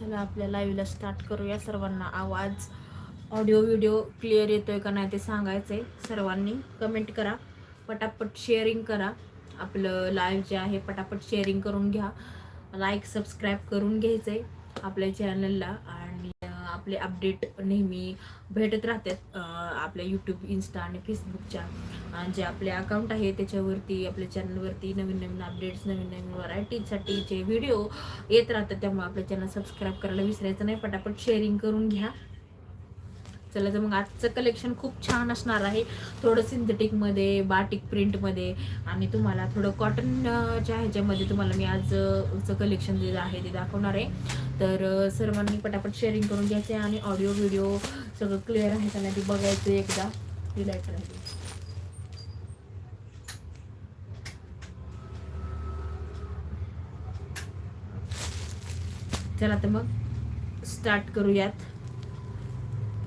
चला आपल्या लाईव्हला स्टार्ट करूया सर्वांना. आवाज ऑडिओ व्हिडिओ क्लिअर येतोय का नाही ते सांगायचं आहे सर्वांनी. कमेंट करा. पटापट शेअरिंग करा. आपलं लाईव्ह जे आहे पटापट शेअरिंग करून घ्या. लाईक सबस्क्राईब करून घ्यायचं आहे आपल्या चॅनलला आपले अपडेट नेहमी भेटत राहतात आपल्या यूट्यूब इन्स्टा आणि फेसबुकच्या जे आपले अकाउंट आहे त्याच्यावरती आपल्या चॅनलवरती नवीन नवीन अपडेट्स नवीन नवीन व्हरायटीसाठीचे व्हिडिओ येत राहतात त्यामुळे आपल्या चॅनल सबस्क्राईब करायला विसरायचं नाही. पटापट शेअरिंग करून घ्या. चला तर मग आजचं कलेक्शन खूप छान असणार आहे. थोडं सिंथेटिकमध्ये बाटिक प्रिंटमध्ये आणि तुम्हाला थोडं कॉटनच्या ह्याच्यामध्ये तुम्हाला मी आजचं कलेक्शन जे आहे ते दाखवणार आहे. तर सर्वांनी पटापट शेअरिंग करून घ्यायचे आणि ऑडिओ व्हिडिओ सगळं क्लिअर आहे त्यांना ते बघायचं एकदा. रिलॅक्स राहील चला तर मग स्टार्ट करूयात.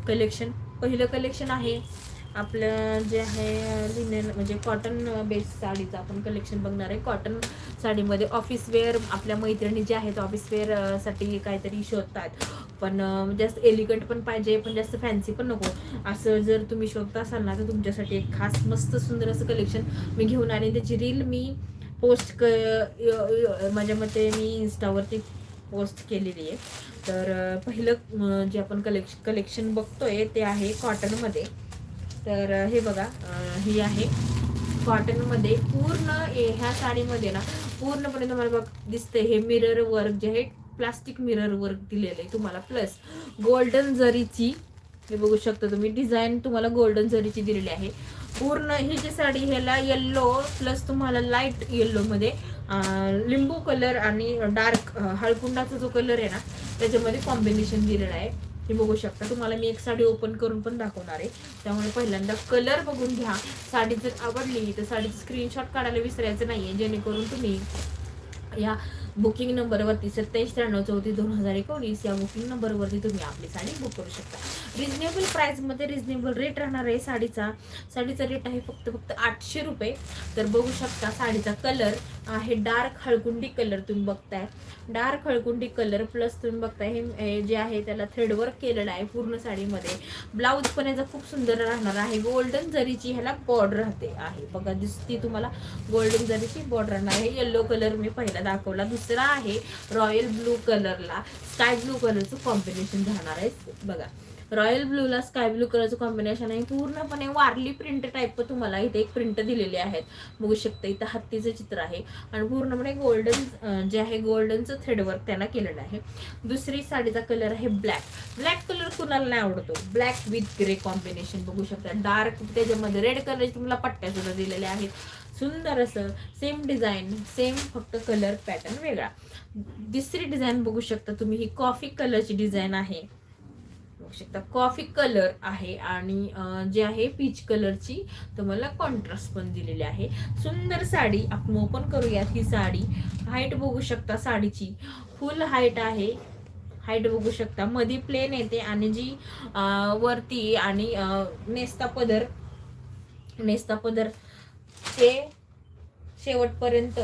कलेक्शन पहिलं कलेक्शन आहे आपलं जे आहे लिनेन म्हणजे कॉटन बेस साडीचं. आपण कलेक्शन बघणार आहे. कॉटन साडीमध्ये ऑफिस वेअर आपल्या मैत्रिणी जे आहेत ऑफिस वेअरसाठी काहीतरी शोधतात. पण जास्त एलिगंट पण पाहिजे पण जास्त फॅन्सी पण नको. असं जर तुम्ही शोधता असाल ना तर तुमच्यासाठी एक खास मस्त सुंदर असं कलेक्शन मी घेऊन आले. त्याची रील मी पोस्ट क य- माझ्या मते मी इंस्टावरती पोस्ट केलेली आहे. तर पहिलं जे आपण कलेक्श कलेक्शन बघतोय ते आहे कॉटनमध्ये. तर हे बघा हे ही आहे. कॉटनमध्ये पूर्ण ए- ह्या साडीमध्ये ना पूर्णपणे तुम्हाला बघ दिसतंय हे मिरर वर्क जे आहे प्लास्टिक मिरर वर्क दिलेलं आहे तुम्हाला. प्लस गोल्डन जरीची हे बघू शकता तुम्ही डिझाईन तुम्हाला गोल्डन जरीची दिलेली आहे. पूर्ण ही जी साडी ह्याला येल्लो प्लस तुम्हाला लाइट येल्लोमध्ये लिंबू कलर आणि डार्क हळकुंडाचा जो कलर आहे ना त्याच्यामध्ये कॉम्बिनेशन दिलेलं आहे. हे बघू शकता तुम्हाला मी एक साडी ओपन करून पण दाखवणार आहे. त्यामुळे पहिल्यांदा कलर बघून घ्या. साडी जर आवडली तर साडीचं स्क्रीनशॉट काढायला विसरायचं नाही आहे जेणेकरून तुम्ही या बुकिंग नंबरवरती सत्याऐंशी त्र्याण्णव चौतीस दोन हजार एकोणीस या बुकिंग नंबरवरती तुम्ही आपली साडी बुक करू शकता. रिजनेबल प्राईसमध्ये रिजनेबल रेट राहणार आहे. साडीचा साडीचा रेट आहे फक्त फक्त आठशे रुपये. तर बघू शकता साडीचा कलर आहे डार्क हळकुंडी कलर तुम्ही बघताय. डार्क हळकुंडी कलर प्लस तुम्ही बघताय. हे हे जे आहे त्याला थ्रेडवर्क केलेलं आहे पूर्ण साडीमध्ये. ब्लाऊज पण याचा खूप सुंदर राहणार आहे. गोल्डन जरीची ह्याला बॉर्डर राहते आहे. बघा दिसती तुम्हाला गोल्डन जरीची बॉर्डर राहणार आहे. येल्लो कलर मी पहिला दाखवला. दुसरा आहे रॉयल ब्लू कलरला. स्काय ब्लू कलरचं कॉम्बिनेशन राहणार आहे. बघा. रॉयल ब्लूला स्काय ब्लू कलरचं कॉम्बिनेशन आहे. पूर्णपणे वारली प्रिंट टाईप तुम्हाला इथे एक प्रिंट दिलेली आहेत. बघू शकता इथं हत्तीचं चित्र आहे. आणि पूर्णपणे गोल्डन जे आहे गोल्डनचं थ्रेडवर्क त्याला केलेलं आहे. दुसरी साडीचा कलर आहे ब्लॅक ब्लॅक कलर कुणाला नाही आवडतो? ब्लॅक विथ ग्रे कॉम्बिनेशन बघू शकता. डार्क त्याच्यामध्ये रेड कलरचे तुम्हाला पट्ट्या सुद्धा दिलेल्या आहेत. सुंदर असं सेम डिझाईन सेम फक्त कलर पॅटर्न वेगळा. दुसरी डिझाईन बघू शकता तुम्ही ही कॉफी कलरची डिझाईन आहे. बघू शकता कॉफी कलर आहे आणि जे आहे पीच कलरची तुम्हाला कॉन्ट्रास्ट पण दिलेली आहे. सुंदर साडी आपण ओपन करूयात ही साडी. हाईट बघू शकता साडीची. फुल हाईट आहे. हाईट बघू शकता. मध्ये प्लेन येते आणि जी वरती आणि नेस्ता पदर नेस्ता पदर ते शेवटपर्यंत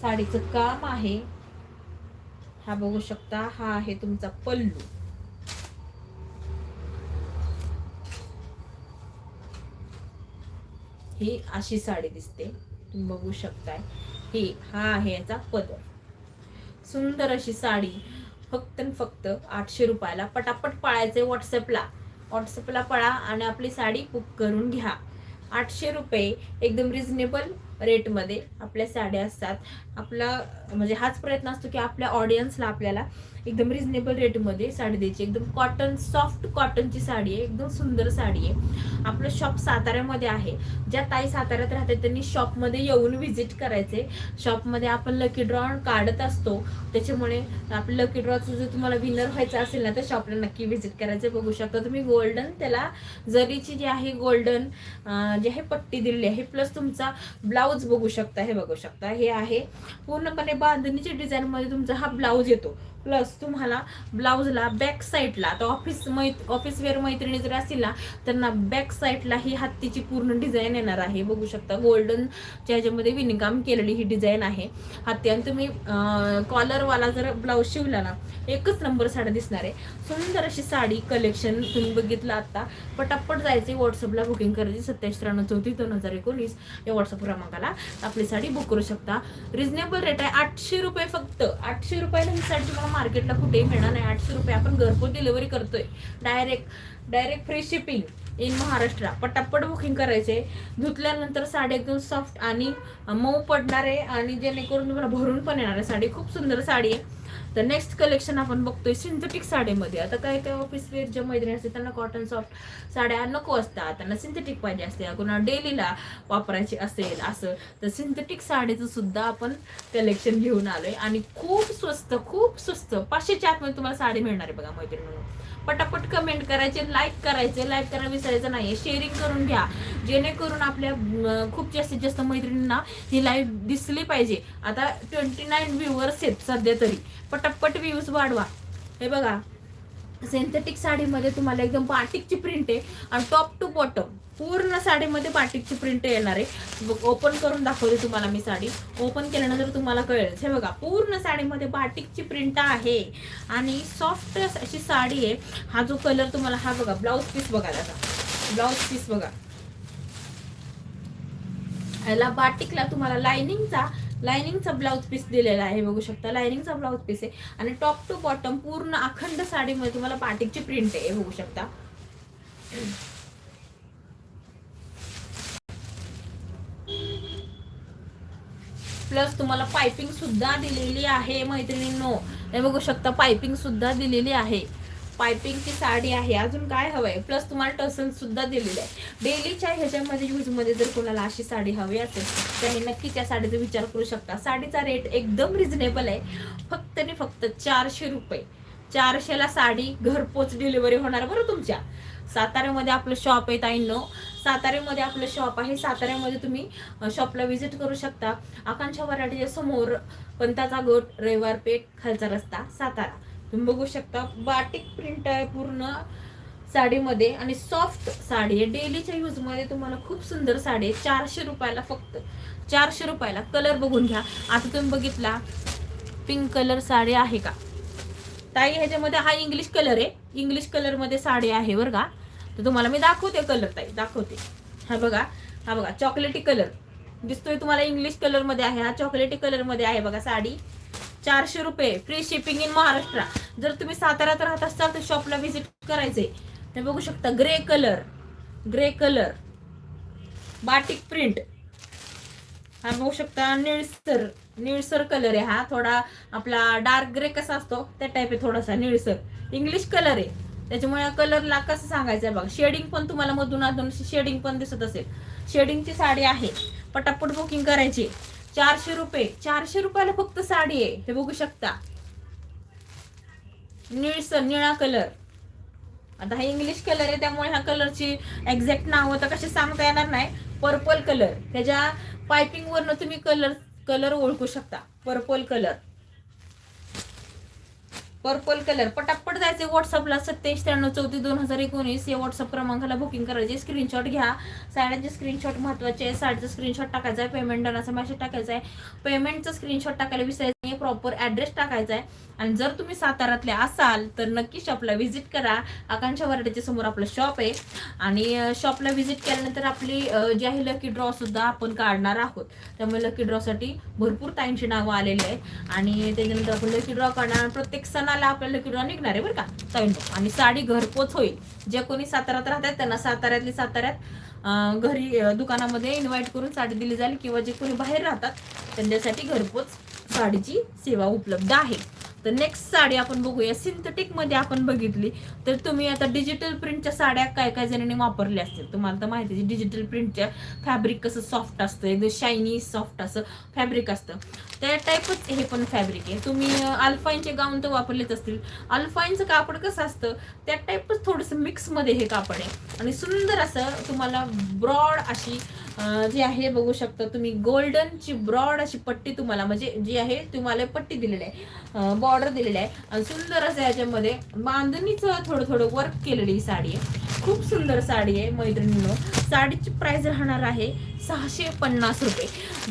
साडीचं काम आहे. हा बघू शकता हा आहे तुमचा पल्लू. ही अशी साडी दिसते. तुम्ही बघू शकताय. ही हा आहे याचा पदर. सुंदर अशी साडी. फक्त फक्त आठशे रुपयाला पटापट पळायचे व्हॉट्सअपला व्हॉट्सअपला पळा आणि आपली साडी बुक करून घ्या. आठशे रुपये एकदम रिझनेबल रेटमध्ये आपल्या साड्या असतात. आपला म्हणजे हाच प्रयत्न असतो की आपल्या ऑडियन्सला आपल्याला एकदम रिझनेबल रेटमध्ये साडी द्यायची. एकदम कॉटन सॉफ्ट कॉटनची साडी आहे. एकदम सुंदर साडी आहे. आपलं शॉप साताऱ्यामध्ये आहे. ज्या ताई साताऱ्यात राहते त्यांनी शॉपमध्ये येऊन व्हिजिट करायचे. शॉपमध्ये आपण लकी ड्रॉ काढत असतो. त्याच्यामुळे आपलं लकी ड्रॉचं जर तुम्हाला विनर व्हायचं असेल ना तर शॉपला नक्की व्हिजिट करायचं. बघू शकता तुम्ही गोल्डन त्याला जरीची जी आहे गोल्डन जी आहे पट्टी दिलेली आहे प्लस तुमचा ब्लाऊज बघू शकता हे बघू शकता. हे आहे. पूर्णपणे बांधणीच्या डिझाईनमध्ये तुमचा हा ब्लाऊज येतो. प्लस तुम्हाला ब्लाऊजला बॅक साईडला आता ऑफिस मै ऑफिस वेअर मैत्रिणी जर असतील ना त्यांना बॅक साईडला ही हत्तीची पूर्ण डिझाईन येणार आहे. बघू शकता गोल्डन ह्याच्यामध्ये विणकाम केलेली ही डिझाईन आहे. हत्ती आणि तुम्ही कॉलरवाला जर ब्लाऊज शिवला ना एकच नंबर साड्या दिसणार आहे. सुंदर अशी साडी कलेक्शन तुम्ही बघितलं आता. पटापट जायचे व्हॉट्सअपला बुकिंग करायची सत्तावीस त्र्याण्णव चौतीस दोन हजार एकोणीस. या व्हॉट्सअप क्रमांकाला आपली साडी बुक करू शकता. रिझनेबल रेट आहे आठशे रुपये फक्त. आठशे रुपयाला ही साडी तुम्हाला मार्केटला कुठेही मिळणार नाही. आठशे रुपये आपण घरपोच डिलिव्हरी करतोय. Direct direct free shipping in Maharashtra. पटापट बुकिंग करायचे. धुतल्यानंतर साडी एकदम सॉफ्ट आणि मऊ पडणार आहे. आणि जेणेकरून तुम्हाला भरून पण येणार आहे. साडी खूप सुंदर साडी आहे. तर नेक्स्ट कलेक्शन आपण बघतोय सिंथेटिक साडीमध्ये. आता काय काय ऑफिस वेअरच्या मैत्रिणी असते त्यांना कॉटन सॉफ्ट साड्या नको असतात. त्यांना सिंथेटिक पाहिजे असते. कुणा डेलीला वापरायची असेल असं तर सिंथेटिक साडीचं सुद्धा आपण कलेक्शन घेऊन आलोय. आणि खूप स्वस्त खूप स्वस्त. पाचशेच्या आतमध्ये तुम्हाला साडी मिळणार आहे बघा मैत्रिणी म्हणून. पटापट कमेंट करायचे लाईक करायचे. लाईक करायला विसरायचं नाही शेअरिंग करून घ्या. जेणेकरून आपल्या खूप जास्तीत जास्त मैत्रिणींना ही लाईव्ह दिसली पाहिजे. आता ट्वेंटी नाईन व्ह्यूवर्स आहेत सध्या तरी. पटापट व्ह्यूज वाढवा. हे बघा सिंथेटिक साडीमध्ये तुम्हाला एकदम बाटिकची प्रिंट आहे आणि टॉप टू बॉटम पूर्ण साडीमध्ये बाटिकची प्रिंट येणार आहे. ओपन करून दाखवते तुम्हाला मी साडी. ओपन केल्यानंतर तुम्हाला कळेल. हे बघा पूर्ण साडीमध्ये बाटिकची प्रिंट आहे. आणि सॉफ्ट अशी साडी आहे. हा जो कलर तुम्हाला हा बघा ब्लाऊज पीस बघा त्याचा. ब्लाऊज पीस बघा. ह्याला बाटिकला तुम्हाला लाइनिंगचा लाइनिंगचा ब्लाऊज पीस दिलेला आहे बघू शकता. लायनिंगचा ब्लाऊज पीस आहे. आणि टॉप टू बॉटम पूर्ण अखंड साडीमध्ये तुम्हाला बाटिकची प्रिंट आहे बघू शकता. प्लस तुम्हाला पायपिंग सुद्धा दिलेली आहे मैत्रिणींनो. हे बघू शकता पायपिंग सुद्धा दिलेली आहे. पायपिंगची साडी आहे. अजून काय हवंय? प्लस तुम्हाला टसल सुद्धा दिलेली आहे. डेलीच्या ह्याच्यामध्ये यूजमध्ये जर कोणाला अशी साडी हवी असेल तर हे नक्की त्या साडीचा विचार करू शकता. साडीचा रेट एकदम रिझनेबल आहे. फक्त आणि फक्त चारशे रुपये. चारशेला साडी घरपोच डिलिव्हरी होणार बरं तुमच्या. साताऱ्यामध्ये आपलं शॉप आहे ताईंनो साताऱ्यामध्ये आपलं शॉप आहे. साताऱ्यामध्ये तुम्ही शॉपला व्हिजिट करू शकता. आकांक्षा वराठीच्या समोर पंताचा गोट रविवार पेठ खालचा रस्ता सातारा. तुम्ही बघू शकता बाटिक प्रिंट आहे पूर्ण साडीमध्ये आणि सॉफ्ट साडी आहे. डेलीच्या यूजमध्ये तुम्हाला खूप सुंदर साडी आहे. चारशे रुपयाला फक्त चारशे रुपयाला. कलर बघून घ्या. आता तुम्ही बघितला पिंक कलर साडी आहे का? ताई ह्याच्यामध्ये हा इंग्लिश कलर आहे. इंग्लिश कलरमध्ये साडी आहे बरं का? तर तुम्हाला मी दाखवते कलर ताई. दाखवते. हा बघा हा बघा. चॉकलेटी कलर दिसतोय तुम्हाला इंग्लिश कलरमध्ये आहे. हा चॉकलेटी कलरमध्ये आहे बघा साडी. चारशे रुपये. फ्री शिपिंग इन महाराष्ट्र जर तुम्ही साताऱ्यात राहत असाल तर शॉपला व्हिजिट करायचे ते बघू शकता grey colour grey colour batik print हा बघू शकता निळसर. निळसर कलर आहे हा. थोडा आपला डार्क ग्रे कसा असतो त्या टाईप आहे थोडासा निळसर. इंग्लिश कलर आहे. त्याच्यामुळे कलरला कसं सांगायचं आहे बघा. शेडिंग पण तुम्हाला मधून अधून शेडिंग पण दिसत असेल. शेडिंगची साडी आहे. पटापट बुकिंग करायची. चारशे रुपये. चारशे रुपयाला फक्त साडी आहे. हे बघू शकता. निळसर निळा कलर. आता हा इंग्लिश कलर आहे त्यामुळे ह्या कलरची एक्झॅक्ट नाव तर कशी सांगता येणार नाही. पर्पल कलर त्याच्या पायपिंग वरनं तुम्ही कलर कलर ओळखू शकता. Purple colour purple colour. पटापट जायचे व्हॉट्सअपला सत्याऐंशी त्र्याण्णव चौतीस दोन हजार एकोणीस. या व्हॉट्सअप क्रमांकाला बुकिंग करायचे स्क्रीनशॉट घ्या. साड्यांचे स्क्रीनशॉट महत्त्वाचे आहे. साडीचा स्क्रीनशॉट टाकायचा आहे. पेमेंट डनाचा मॅसेज टाकायचा आहे. पेमेंटचा स्क्रीनशॉट टाकायला विसरायचं नाही प्रॉपर ऍड्रेस टाकायचा आहे. आणि जर तुम्ही साताऱ्यातले असाल तर नक्की शॉपला व्हिजिट करा. आकांक्षा वराड्याच्या समोर आपलं शॉप आहे. आणि शॉपला व्हिजिट केल्यानंतर आपली जी आहे लकी ड्रॉ सुद्धा आपण काढणार आहोत. त्यामुळे लकी ड्रॉसाठी भरपूर ताईंची नावं आलेली आहेत. आणि त्याच्यानंतर आपण लकी ड्रॉ काढणार. प्रत्येक सणाला आपल्याला लकी निघणार आहे बरं का? ताईंनो आणि साडी घरपोच होईल. जे कोणी साताऱ्यात राहतात त्यांना साताऱ्यातली साताऱ्यात घरी दुकानामध्ये इन्व्हाइट करून साडी दिली जाईल किंवा जे कोणी बाहेर राहतात त्यांच्यासाठी घरपोच साडीची सेवा उपलब्ध आहे. तर नेक्स्ट साडी आपण बघूया. सिंथेटिकमध्ये आपण बघितली. तर तुम्ही आता डिजिटल प्रिंटच्या साड्या काय काय जणांनी वापरल्या असतील? तुम्हाला तर माहिती आहे डिजिटल प्रिंटच्या फॅब्रिक कसं सॉफ्ट असतं एकदम शायनी सॉफ्ट असं फॅब्रिक असतं. त्या टाईपच हे पण फॅब्रिक आहे. तुम्ही अल्फाईनचे गाऊन तर वापरलेच असतील. अल्फाईनचं कापड कसं असतं? त्या टाईपच थोडंसं मिक्समध्ये हे कापड आहे. आणि सुंदर असं तुम्हाला ब्रॉड अशी जी आहे बघू शकता. तुम्ही गोल्डनची ब्रॉड अशी पट्टी तुम्हाला म्हणजे जी आहे तुम्हाला पट्टी दिलेली आहे. बॉर्डर दिलेली आहे. आणि सुंदर असं याच्यामध्ये बांधणीचं थोडं थोडं वर्क केलेली ही साडी आहे. खूप सुंदर साडी आहे मैत्रिणीनो. साडीची प्राइस राहणार आहे सहाशे पन्नास रुपये.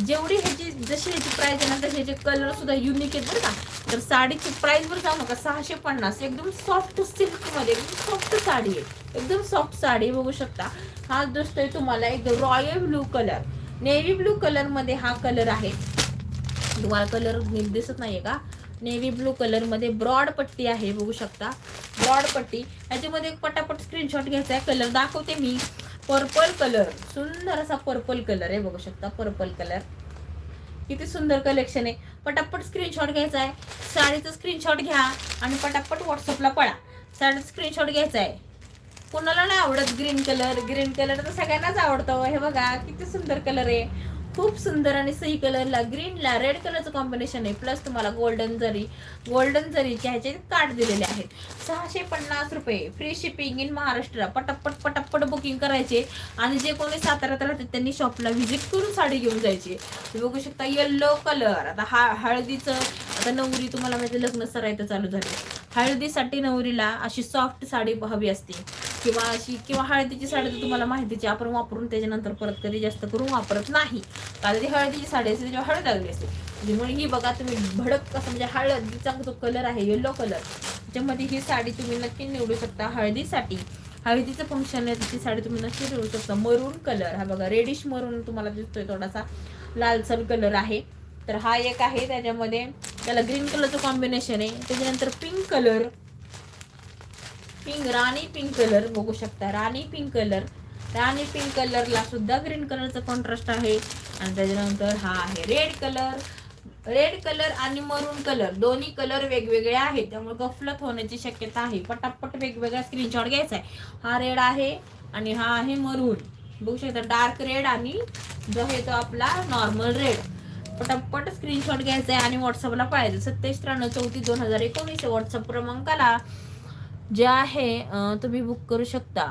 जेवढी ह्याची जशी ह्याची प्राईज आहे ना तसे ह्याचे कलर सुद्धा युनिक आहेत बरं का. तर साडीची प्राईजवर वर नका सहाशे पन्नास. एकदम सॉफ्ट सिल्कमध्ये एकदम सॉफ्ट साडी आहे. एकदम सॉफ्ट साडी बघू शकता. हा दिसतोय तुम्हाला एकदम royal blue colour navy blue कलरमध्ये हा कलर आहे. तुम्हाला कलर नीट दिसत नाहीये का? नेव्ही ब्लू कलरमध्ये ब्रॉड पट्टी आहे बघू शकता. ब्रॉड पट्टी. ह्याच्यामध्ये एक पटापट स्क्रीनशॉट घ्यायचा आहे. कलर दाखवते मी. पर्पल कलर सुंदर असा पर्पल कलर आहे बघू शकता पर्पल कलर. किती सुंदर कलेक्शन आहे. पटापट स्क्रीनशॉट घ्यायचा आहे. साडीचा स्क्रीनशॉट घ्या आणि पटापट व्हॉट्सअपला पळा. साडीचा स्क्रीनशॉट घ्यायचा आहे. कोणाला नाही आवडत ग्रीन कलर ग्रीन कलर तर सगळ्यांनाच आवडतो. हे बघा किती सुंदर कलर आहे. खूप सुंदर आणि सही कलरला ग्रीनला रेड कलरचं कॉम्बिनेशन आहे. प्लस तुम्हाला गोल्डन जरी गोल्डन जरीचे ह्याचे काट दिलेले आहेत. सहाशे पन्नास रुपये. Free shipping in Maharashtra. पटापट पटापट बुकिंग करायचे. आणि जे कोणी साताऱ्यात राहतात त्यांनी शॉपला व्हिजिट करून साडी घेऊन जायची. तुम्ही बघू शकता येल्लो कलर आता हा हळदीचं आता नवरी तुम्हाला माहिती लग्न सरायचं चालू झाले. हळदीसाठी नवरीला अशी सॉफ्ट साडी हवी असते. किंवा अशी किंवा हळदीची साडी तर तुम्हाला माहितीची आपण वापरून त्याच्यानंतर परत कधी जास्त करून वापरत नाही. कारण ती हळदीची साडी असते त्याच्यावर हळद लागली असते. म्हणजे त्यामुळे ही बघा तुम्ही भडक कसं म्हणजे हळदीचा जो कलर आहे येलो कलर त्याच्यामध्ये ही साडी तुम्ही नक्की निवडू शकता हळदीसाठी. हळदीचं फंक्शन आहे ती साडी तुम्ही नक्की निवडू शकता. मरून कलर हा बघा रेडिश मरून तुम्हाला दिसतोय थोडासा. लालसर कलर आहे. तर हा एक आहे त्याच्यामध्ये त्याला ग्रीन कलरचं कॉम्बिनेशन आहे. त्याच्यानंतर pink colour pink rani pink colour बघू शकता. Rani pink colour rani pink कलरला सुद्धा ग्रीन कलरचा कॉन्ट्रास्ट आहे. आणि त्याच्यानंतर हा आहे रेड कलर रेड कलर आणि मरून कलर दोन्ही कलर वेगवेगळे आहेत. त्यामुळे गफलत होण्याची शक्यता आहे. पटापट वेगवेगळा स्क्रीनशॉट घ्यायचा आहे. हा रेड आहे आणि हा आहे मरून बघू शकता डार्क रेड आणि जो आहे तो आपला नॉर्मल रेड पटापट स्क्रीनशॉट घ्यायचा आहे आणि व्हॉट्सअपला पाहिजे सत्तावीस त्र्याण्णव चौतीस दोन हजार एकोणीस. व्हॉट्सअप क्रमांकाला जे आहे तुम्ही बुक करू शकता.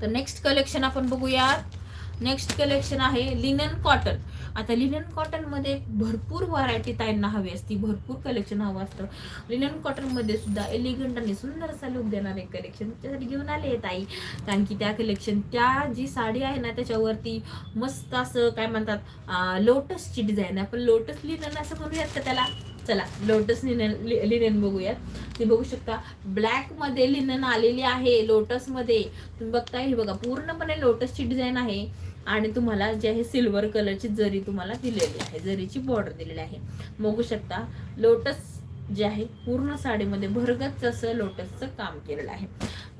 तर नेक्स्ट कलेक्शन आपण बघूयात. नेक्स्ट कलेक्शन आहे लिनन कॉटन आता लिनन कॉटनमध्ये भरपूर व्हरायटी ताईंना हवी असती. भरपूर कलेक्शन हवं असतं. लिनन कॉटनमध्ये सुद्धा एलिगंट आणि सुंदर असा लुक देणारे कलेक्शन त्यासाठी घेऊन आले आहे ताई. कारण की त्या कलेक्शन त्या जी साडी आहे ना त्याच्यावरती मस्त असं काय म्हणतात लोटसची डिझाईन आहे. आपण लोटस लिनन असं म्हणूयात का त्याला? चला लोटस लिनन लि- लिनन बघूयात. तुम्ही बघू शकता ब्लॅकमध्ये लिनन आलेली आहे लोटसमध्ये. तुम्ही बघता हे बघा पूर्णपणे लोटसची डिझाईन आहे. आणि तुम्हाला जे आहे सिल्वर कलरची जरी तुम्हाला दिलेली आहे जरीची बॉर्डर दिलेली आहे. बघू शकता लोटस जे आहे पूर्ण साडीमध्ये भरगत असं लोटसचं काम केलेलं आहे.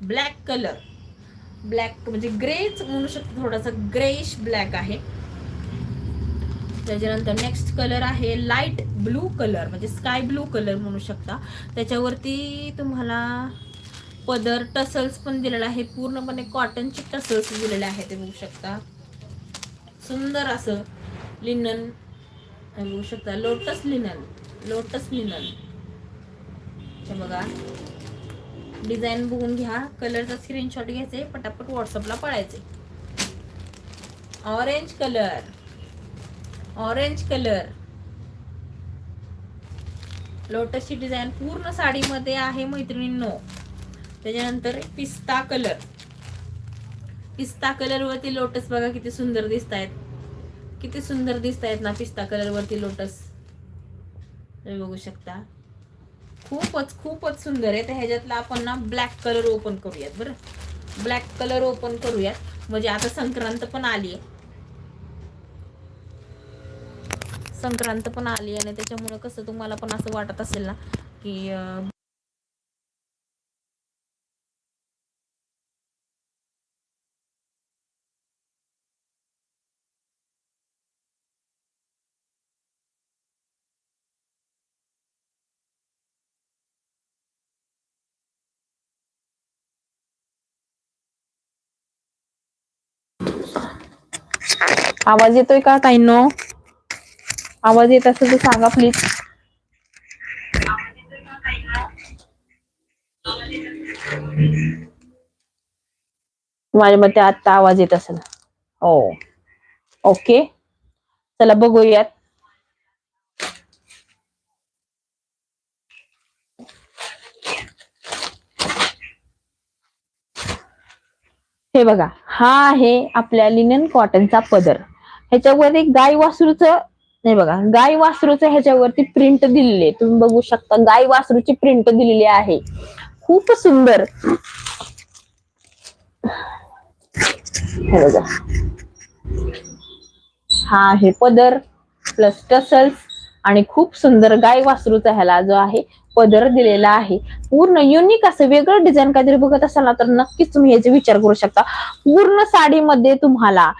ब्लॅक कलर ब्लॅक म्हणजे ग्रेच म्हणू शकतो थोडासा ग्रेश ब्लॅक आहे. त्याच्यानंतर नेक्स्ट कलर आहे लाइट ब्लू कलर म्हणजे स्काय ब्लू कलर म्हणू शकता. त्याच्यावरती तुम्हाला पदर टसल्स पण दिलेला आहे. पूर्णपणे कॉटनचे टसल्स दिलेले आहे ते बघू शकता. सुंदर असं लिनन बघू शकता. लोटस लिनन लोटस लिनन बघा. डिझाईन बघून घ्या. कलरचा स्क्रीनशॉट घ्यायचे पटापट व्हॉट्सअपला पळायचे. Orange colour orange colour. लोटसची design पूर्ण साडीमध्ये आहे मैत्रिणींनो. त्याच्यानंतर पिस्ता कलर. पिस्ता कलरवरती लोटस बघा किती सुंदर दिसत आहेत किती सुंदर दिसत आहेत ना पिस्ता कलर वरती लोटस. तुम्ही बघू शकता. खूपच खूपच सुंदर आहे. तर ह्याच्यातला आपण ना ब्लॅक कलर ओपन करूयात बरं. ब्लॅक कलर ओपन करूयात. म्हणजे आता संक्रांत पण आली आहे संक्रांत पण आली आणि त्याच्यामुळे कसं तुम्हाला पण असं वाटत असेल ना की अं, आवाज येतोय का ताईंनो? आवाज येत असेल तर सांगा प्लीज माझ्या मते आत्ता आवाज येत असेल. हो. ओके. चला बघूयात. हे बघा हा आहे आपल्या लिनन कॉटनचा पदर. ह्याच्यावरती गाय वासरूच नाही बघा गाय वासरूचं ह्याच्यावरती प्रिंट दिलेली तुम्ही बघू शकता गाय वासरूची प्रिंट दिलेली आहे. खूप सुंदर. हे बघा. हा आहे पदर प्लस टसल्स आणि खूप सुंदर गाय वासरूचा ह्याला जो आहे पदर दिलेला आहे. पूर्ण युनिक असं वेगळं डिझाईन काहीतरी बघत असाल ना तर नक्कीच तुम्ही याचा विचार करू शकता. पूर्ण साडीमध्ये तुम्हाला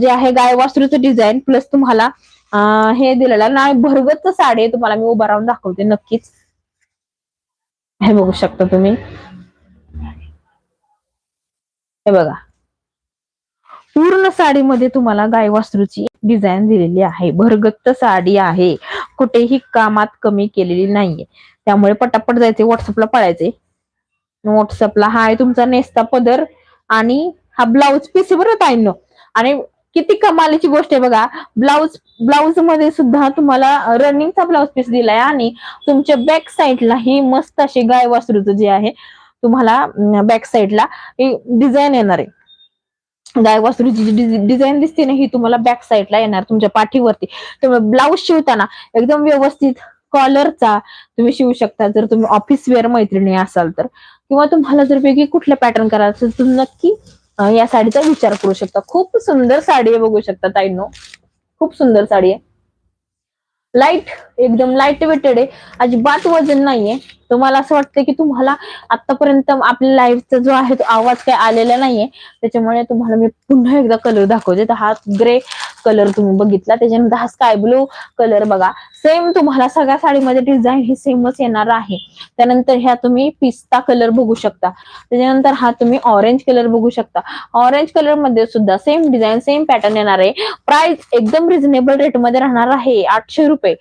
जे आहे गाय वासरूचं डिझाईन प्लस तुम्हाला हे दिलेलं नाही भरगत साडी आहे. तुम्हाला मी उभा राहून दाखवते नक्कीच. हे बघू शकता तुम्ही. हे बघा. पूर्ण साडीमध्ये तुम्हाला गाय वासरूची डिझाईन दिलेली आहे. भरगत्त साडी आहे. कुठेही कामात कमी केलेली नाहीये. त्यामुळे पटापट जायचे व्हॉट्सअपला पळायचे व्हॉट्सअपला हा आहे तुमचा नेसता पदर आणि हा ब्लाऊज पीस बरं ताईंनो. आणि किती कमालीची गोष्ट आहे बघा. ब्लाऊज ब्लाऊजमध्ये सुद्धा तुम्हाला रनिंगचा ब्लाऊज पीस दिलाय आणि तुमच्या बॅक साईडला ही मस्त अशी गाय वासरूचं जे आहे तुम्हाला बॅक साईडला डिझाईन येणार आहे. गाय वासरूची जी डिझाईन दिसते ना ही तुम्हाला बॅक साईडला येणार तुमच्या पाठीवरती. त्यामुळे ब्लाऊज शिवताना एकदम व्यवस्थित कॉलरचा तुम्ही शिवू शकता. जर तुम्ही ऑफिस वेअर मैत्रिणी असाल तर. किंवा तुम्हाला जर वेगळी कुठलं पॅटर्न करायचं असेल तर तुम्ही नक्की या साडीचा विचार करू शकता. खूप सुंदर साडी आहे बघू शकता ताईंनो. खूप सुंदर साडी आहे. लाइट एकदम लाइट वेटेड आहे. अजिबात वजन नाहीये. तुम्हाला असं वाटतं की तुम्हाला आतापर्यंत आपल्या लाईफचा जो आहे तो आवाज काय आलेला नाहीये. त्याच्यामुळे तुम्हाला मी पुन्हा एकदा कलर दाखवते. तर हा ग्रे कलर तुम्ही बघितला. त्याच्यानंतर हा स्काय ब्लू कलर बघा. सेम तुम्हाला सगळ्या साडीमध्ये डिझाईन ही सेमच येणार आहे. त्यानंतर ह्या तुम्ही पिस्ता कलर बघू शकता. त्याच्यानंतर हा तुम्ही ऑरेंज कलर बघू शकता. ऑरेंज कलरमध्ये सुद्धा सेम डिझाईन सेम पॅटर्न येणार आहे. प्राइस एकदम रिझनेबल रेटमध्ये राहणार आहे. आठशे रुपये.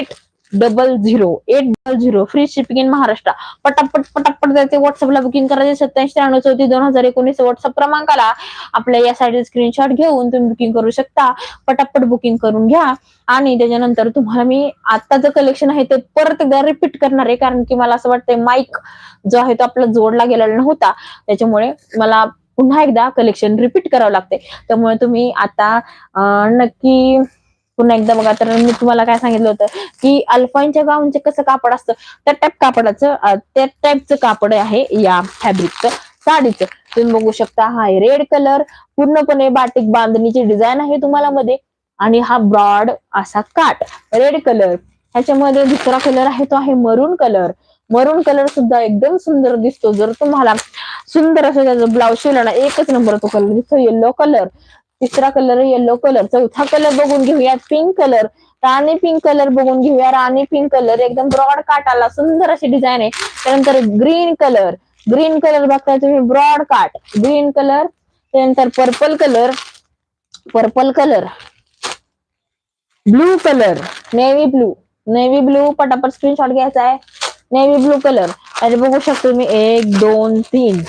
Eight double zero eight double zero free shipping in Maharashtra पटापट पटापट जायचे व्हॉट्सअपला बुकिंग करायचे सत्याऐंशी त्र्याण्णव चौतीस दोन हजार एकोणीस व्हॉट्सअप क्रमांकाला. आपल्या या साईडचे स्क्रीनशॉट घेऊन तुम्ही बुकिंग करू शकता. पटापट बुकिंग करून घ्या. आणि त्याच्यानंतर तुम्हाला मी आत्ताचं कलेक्शन आहे ते परत एकदा रिपीट करणार आहे. कारण की मला असं वाटतंय माईक जो आहे तो आपला जोडला गेलेला नव्हता. त्याच्यामुळे मला पुन्हा एकदा कलेक्शन रिपीट करावं लागते त्यामुळे तुम्ही आता नक्की पुन्हा एकदा बघा तर मी तुम्हाला काय सांगितलं होतं की अल्फाईनच्या गाऊनचे कसं कापड असतं? त्या टाईप कापडाचं त्या टाईपचं कापड आहे या फॅब्रिकचं साडीचं. तुम्ही बघू शकता हा रेड कलर पूर्णपणे बाटिक बांधणीची डिझाईन आहे तुम्हाला मध्ये. आणि हा ब्रॉड असा काट रेड कलर. ह्याच्यामध्ये दुसरा कलर आहे तो आहे मरून कलर. मरून कलर सुद्धा एकदम सुंदर दिसतो. जर तुम्हाला सुंदर असं त्याचं ब्लाऊज शिवला ना एकच नंबर तो कलर दिसतो येल्लो कलर. तिसरा कलर येल्लो कलर चौथा कलर बघून घेऊयात pink colour rani pink colour बघून घेऊया. राणी पिंक कलर एकदम ब्रॉड काटाला सुंदर अशी डिझाईन आहे. त्यानंतर ग्रीन कलर ग्रीन कलर बघताय तुम्ही ब्रॉड काट. ग्रीन कलर त्यानंतर purple colour purple colour blue colour navy blue navy blue पटापट स्क्रीनशॉट घ्यायचा आहे. नेव्ही ब्लू कलर आणि बघू शकतो मी एक दोन तीन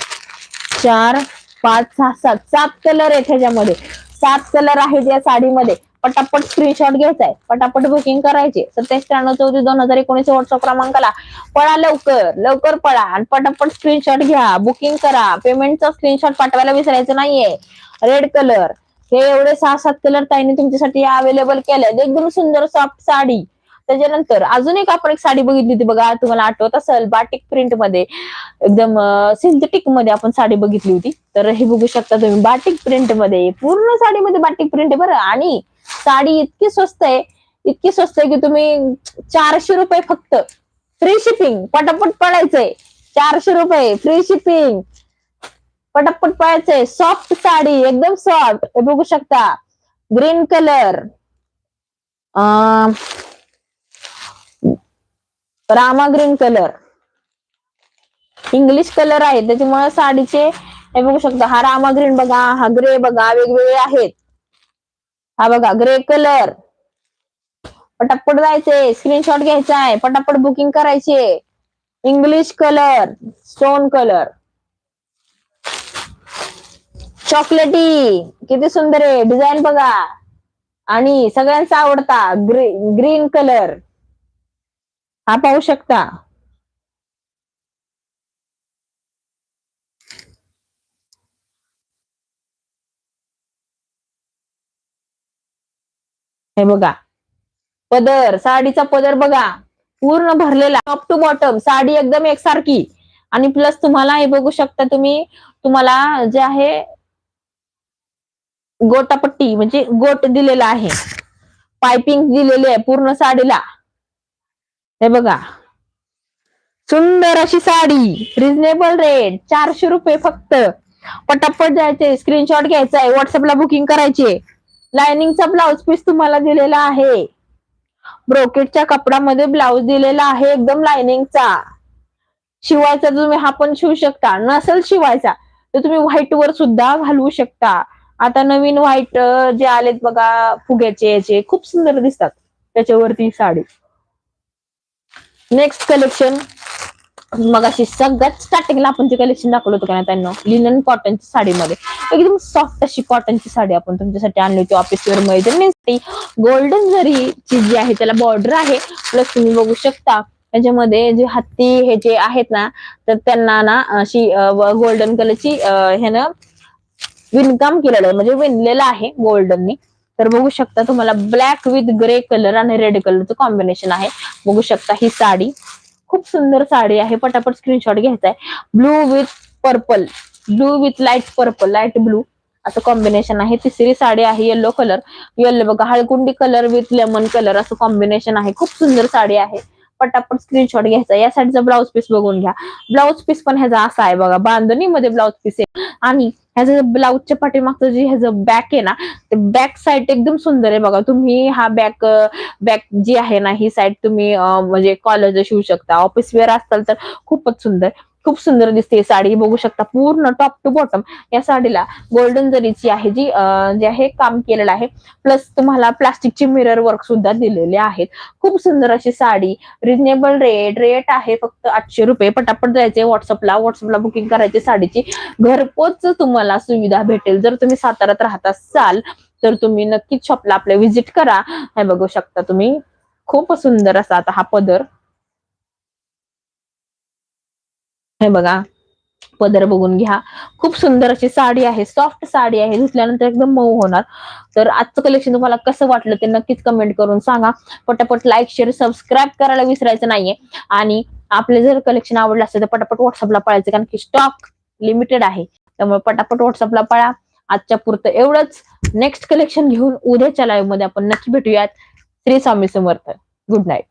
चार पाच सहा सात सात कलर आहेत ह्याच्यामध्ये. सात कलर आहेत या साडीमध्ये. पटापट स्क्रीनशॉट घ्यायचा आहे. पटापट बुकिंग करायचे. सत्याऐंशी त्र्याण्णव चौतीस दोन हजार एकोणीस व्हॉट्सअप क्रमांकाला पळा लवकर. लवकर पळा आणि पटापट स्क्रीनशॉट घ्या. बुकिंग करा. पेमेंटचा स्क्रीनशॉट पाठवायला विसरायचं नाहीये. रेड कलर हे एवढे सहा सात कलर ताईने तुमच्यासाठी अवेलेबल केले एकदम सुंदर सॉफ्ट साडी. त्याच्यानंतर अजून एक आपण एक साडी बघितली होती बघा तुम्हाला आठवत असेल बाटिक प्रिंटमध्ये एकदम सिंथेटिकमध्ये आपण साडी बघितली होती. तर हे बघू शकता तुम्ही बाटिक प्रिंटमध्ये पूर्ण साडीमध्ये बाटिक प्रिंट आहे बरं. आणि साडी इतकी स्वस्त आहे इतकी स्वस्त आहे की तुम्ही चारशे रुपये फक्त फ्री शिपिंग पटापट पडायचंय चारशे रुपये फ्री शिपिंग पटापट पळायचंय. सॉफ्ट साडी एकदम सॉफ्ट हे बघू शकता green colour rama green colour. English colour आहे. त्याच्यामुळे साडीचे हे बघू शकता हा रामा ग्रीन बघा हा ग्रे बघा वेगवेगळे आहेत. हा बघा ग्रे कलर. पटापट जायचे स्क्रीनशॉट घ्यायचा आहे. पटापट बुकिंग करायचे. English colour stone colour. चॉकलेटी किती सुंदर आहे. डिझाईन बघा. आणि सगळ्यांचा आवडता ग्री ग्रीन कलर. हा पाहू शकता. हे बघा. पदर साडीचा पदर बघा. पूर्ण भरलेला टॉप टू बॉटम साडी एकदम एकसारखी. आणि प्लस तुम्हाला हे बघू शकता तुम्ही तुम्हाला जे आहे गोटापट्टी म्हणजे गोट दिलेला आहे. पायपिंग दिलेली आहे पूर्ण साडीला. हे बघा. सुंदर अशी साडी रिझनेबल रेट चारशे रुपये फक्त. पटापट जायचे स्क्रीनशॉट घ्यायचा आहे व्हॉट्सअपला बुकिंग करायचे लायनिंगचा ब्लाउज पीस तुम्हाला दिलेला आहे. ब्रोकेटच्या कपड्यामध्ये ब्लाउज दिलेला आहे एकदम लायनिंगचा शिवायचा तुम्ही हा पण शिवू शकता. नसेल शिवायचा तर तुम्ही व्हाईट वर सुद्धा घालवू शकता. आता नवीन व्हाईट जे आलेत बघा फुग्याचे याचे खूप सुंदर दिसतात त्याच्यावरती साडी. नेक्स्ट कलेक्शन मग अशी सगळ्यात स्टार्टिंगला आपण जे कलेक्शन दाखवलं होतं का नाही त्यांना लिनन कॉटनच्या साडीमध्ये. एकदम सॉफ्ट अशी कॉटनची साडी आपण तुमच्यासाठी आणली होती ऑफिसवर मैत्रिणींसाठी गोल्डन जरीची जी आहे त्याला बॉर्डर आहे. प्लस तुम्ही बघू शकता त्याच्यामध्ये जे हत्ती हे जे आहेत ना तर त्यांना ना अशी गोल्डन कलरची हे ना विणकाम केलेलं म्हणजे विणलेलं आहे गोल्डननी तर बघू शकता तुम्हाला ब्लॅक विथ ग्रे कलर आणि रेड कलरचं कॉम्बिनेशन आहे. बघू शकता ही साडी. खूप सुंदर साडी आहे. पटापट स्क्रीनशॉट घ्यायचा आहे blue with purple blue with light purple light blue असं कॉम्बिनेशन आहे. तिसरी साडी आहे येलो कलर येल्लो बघा हळकुंडी कलर विथ लेमन कलर असं कॉम्बिनेशन आहे. खूप सुंदर साडी आहे. पटापट स्क्रीनशॉट घ्यायचा. या साईडचा ब्लाऊज पीस बघून घ्या. ब्लाऊज पीस पण ह्याचा असा आहे बघा बांधणीमध्ये ब्लाऊज पीस आहे. आणि ह्याचं ब्लाऊजच्या पाठीमागचं जे ह्याचं बॅक आहे ना ते बॅक साईड एकदम सुंदर आहे बघा. तुम्ही हा बॅक बॅक जी आहे ना ही साईड तुम्ही म्हणजे कॉलेज शिवू शकता. ऑफिस वेअर असाल तर खूपच सुंदर. खूप सुंदर दिसते साडी. बघू शकता पूर्ण टॉप टू बॉटम या साडीला गोल्डन जरीची आहे जी जे आहे काम केलेलं आहे. प्लस तुम्हाला प्लास्टिकचे मिरर वर्क सुद्धा दिलेले आहेत. खूप सुंदर अशी साडी. रिजनेबल रेट रेट आहे फक्त आठशे रुपये. पटापट जायचे व्हॉट्सअपला व्हॉट्सअपला बुकिंग करायची साडीची. घरपोच तुम्हाला सुविधा भेटेल. जर तुम्ही साताऱ्यात राहत असाल तर तुम्ही नक्कीच शॉपला आपल्या व्हिजिट करा. हे बघू शकता तुम्ही. खूप सुंदर असा आता हा पदर. हे बघा. पदर बघून घ्या. खूप सुंदर अशी साडी आहे. सॉफ्ट साडी आहे. धुतल्यानंतर एकदम मऊ होणार. तर आजचं कलेक्शन तुम्हाला कसं वाटलं ते नक्कीच कमेंट करून सांगा. पटापट लाईक शेअर सबस्क्राईब करायला विसरायचं नाहीये. आणि आपले जर कलेक्शन आवडलं असेल तर पटापट व्हॉट्सअपला पळायचं कारण की स्टॉक लिमिटेड आहे. त्यामुळे पटापट व्हॉट्सअपला पळा. आजच्या पुरतं एवढंच. नेक्स्ट कलेक्शन घेऊन उद्याच्या लाईव्हमध्ये आपण नक्की भेटूयात. श्री स्वामी समर्थ. Good night